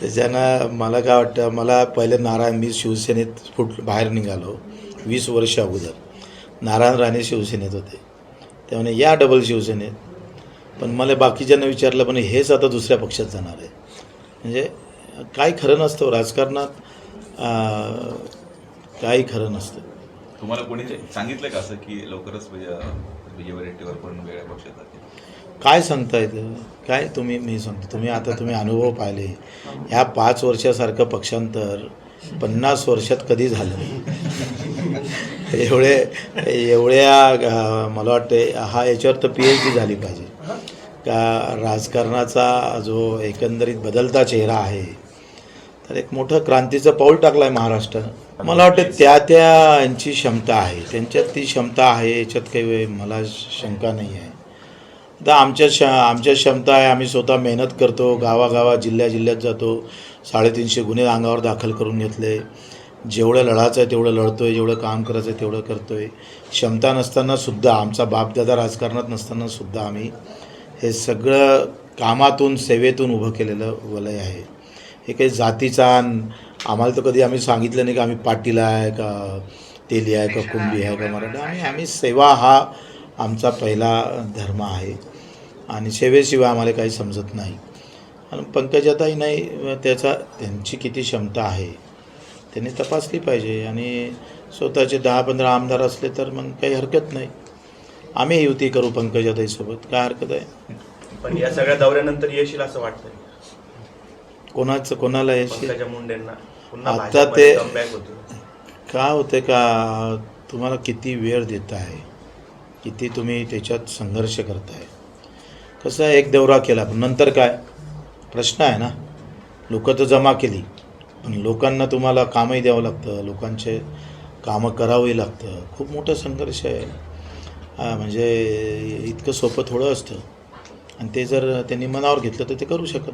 त्याच्यानं मला काय वाटतं मला पहिले नारायण मी शिवसेनेत फुट बाहेर निघालो वीस वर्ष अगोदर. नारायण राणे शिवसेनेत होते. त्यामुळे या डबल शिवसेनेत. पण मला बाकीच्यांना विचारलं पण हेच आता दुसऱ्या पक्षात जाणार आहे. म्हणजे काय खरं नसतं राजकारणात काही खरं नसतं. तुम्हाला कोणी सांगितलं का असं की लवकरच विजय विजय पण वेगळ्या पक्षात जातील? काय सांगता येतं काय तुम्ही मी सांगतो. तुम्ही आता तुम्ही अनुभव पाहिले. ह्या पाच वर्षासारखं पक्षांतर पन्नास वर्षात कधी झालं एवढे एवढ्या मला वाटते हा याच्यावर तर पी एच डी झाली पाहिजे. का राजकारणाचा जो एकंदरीत बदलता चेहरा आहे तर एक मोठं क्रांतीचं पाऊल टाकलं आहे महाराष्ट्र. मला वाटतं त्या त्या यांची क्षमता आहे. त्यांच्यात ती क्षमता आहे याच्यात काही मला शंका नाही आहे. तर आमच्या श आमच्या क्षमता आहे. आम्ही स्वतः मेहनत करतो. गावागावा जिल्ह्या जिल्ह्यात जातो. साडेतीनशे गुन्हे अंगावर दाखल करून घेतले. जेवढं लढायचं आहे तेवढं लढतो आहे जेवढं काम करायचं आहे तेवढं करतो आहे क्षमता नसताना सुद्धा आमचा बापदादा राजकारणात नसताना सुद्धा आम्ही हे सगळं कामातून सेवेतून उभं केलेलं वलय आहे. हे काही जातीचा आम्हाला तर कधी आम्ही सांगितलं नाही का आम्ही पाटील आहे का तेली आहे का कुंभी आहे का मराठा. आम्ही आम्ही सेवा हा आमचा पहिला धर्म आहे. आणि सेवेशिवाय आम्हाला काही समजत नाही. आणि पंकजाताई नाही त्याचा त्यांची किती क्षमता आहे त्यांनी तपासली पाहिजे. आणि स्वतःचे दहा पंधरा आमदार असले तर मग काही हरकत नाही. आम्ही युती करू पंकजाताईसोबत काय हरकत आहे? पण या सगळ्या दौऱ्यानंतर यश येईल असं वाटतंय. कोणाचं कोणाला पंकजा मुंडेंना. आता ते- comeback होतो का होते का? तुम्हाला किती वेळ देत आहे? किती तुम्ही त्याच्यात संघर्ष करताय? कसं आहे एक दौरा केला पण नंतर काय? प्रश्न आहे ना. लोक तर जमा केली पण लोकांना तुम्हाला कामही द्यावं लागतं लोकांचे कामं करावंही लागतं. खूप मोठं संघर्ष आहे. म्हणजे इतकं सोपं थोडं असतं. आणि ते जर त्यांनी मनावर घेतलं तर ते करू शकत